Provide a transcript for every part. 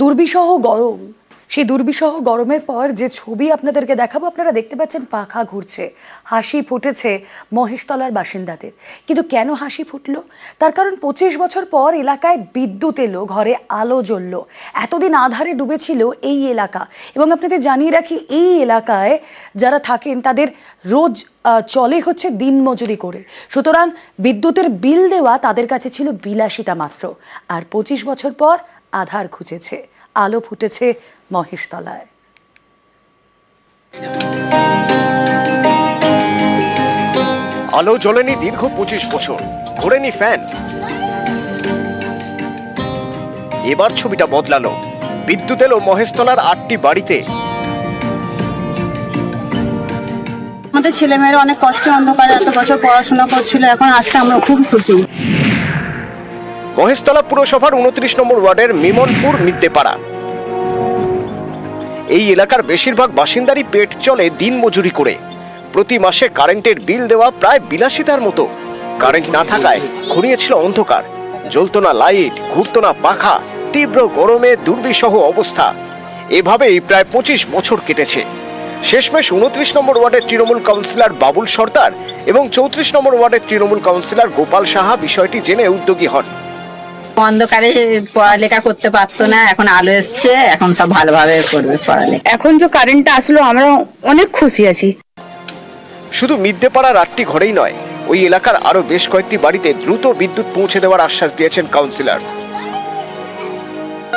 দুর্বিষহ গরম। সেই দুর্বিষহ গরমের পর যে ছবি আপনাদেরকে দেখাবো, আপনারা দেখতে পাচ্ছেন পাখা ঘুরছে। হাসি ফুটেছে মহেশতলার বাসিন্দাদের। কিন্তু কেন হাসি ফুটলো? তার কারণ পঁচিশ বছর পর এলাকায় বিদ্যুৎ এলো, ঘরে আলো জ্বলল। এতদিন আধারে ডুবেছিল এই এলাকা। এবং আপনাদের জানিয়ে রাখি, এই এলাকায় যারা থাকেন, তাদের রোজ চলে হচ্ছে দিনমজুরি করে। সুতরাং বিদ্যুতের বিল দেওয়া তাদের কাছে ছিল বিলাসিতা মাত্র। আর পঁচিশ বছর পর আধার খুঁজেছে আলো ফুটেছে মহেশতলায়। আলো জ্বলেনি দীর্ঘ পঁচিশ বছর ঘোরেনি ফ্যান। এবার ছবিটা বদলালো বিদ্যুৎ এলো মহেশতলার আটটি বাড়িতে। আমাদের ছেলেমেয়েরা অনেক কষ্টে অন্ধকারে এত বছর পড়াশোনা করছিল এখন আসতে আমরা খুব খুশি। মহেশতলা পুরসভার উনত্রিশ নম্বর ওয়ার্ডের মিমনপুর মিদ্যেপাড়া। এই এলাকার বেশিরভাগ বাসিন্দারই পেট চলে দিন মজুরি করে। প্রতি মাসে কারেন্টের বিল দেওয়া প্রায় বিলাসিতার মতো। কারেন্ট না থাকায় ঘুরিয়েছিল অন্ধকার। জ্বলতো না লাইট, ঘুরতো না পাখা, তীব্র গরমে দুর্বিষহ অবস্থা। এভাবেই প্রায় পঁচিশ বছর কেটেছে। শেষমেশ উনত্রিশ নম্বর ওয়ার্ডের তৃণমূল কাউন্সিলর বাবুল সর্দার এবং চৌত্রিশ নম্বর ওয়ার্ডের তৃণমূল কাউন্সিলর গোপাল সাহা বিষয়টি জেনে উদ্যোগী হন। অন্ধকারে পড়ালেখা করতে পারতো না এখন আলো এসছে এখন সব ভালোভাবে করবে পড়ালেখা। এখন যে কারেন্টটা আসলো আমরা অনেক খুশি আছি। শুধু মিদ্যেপাড়ার আটটি ঘরেই নয় ওই এলাকার আরও বেশ কয়েকটি বাড়িতে দ্রুত বিদ্যুৎ পৌঁছে দেওয়ার আশ্বাস দিয়েছেন কাউন্সিলর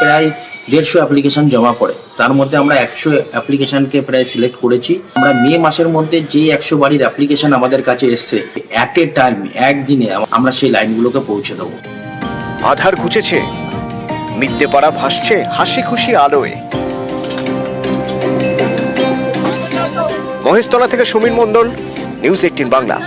প্রায় দেড়শো অ্যাপ্লিকেশন জমা পড়ে। তার মধ্যে আমরা একশো অ্যাপ্লিকেশনকে প্রায় সিলেক্ট করেছি। আমরা মে মাসের মধ্যে যে একশো বাড়ির অ্যাপ্লিকেশন আমাদের কাছে এসছে অ্যাট এ টাইম একদিনে আমরা সেই লাইনগুলোকে পৌঁছে দেবো। আধার ঘুচেছে মিদ্যেপাড়া ভাসছে হাসি খুশি আলোয়। মহেশতলা থেকে সমীর মণ্ডল নিউজ এইটিন বাংলা।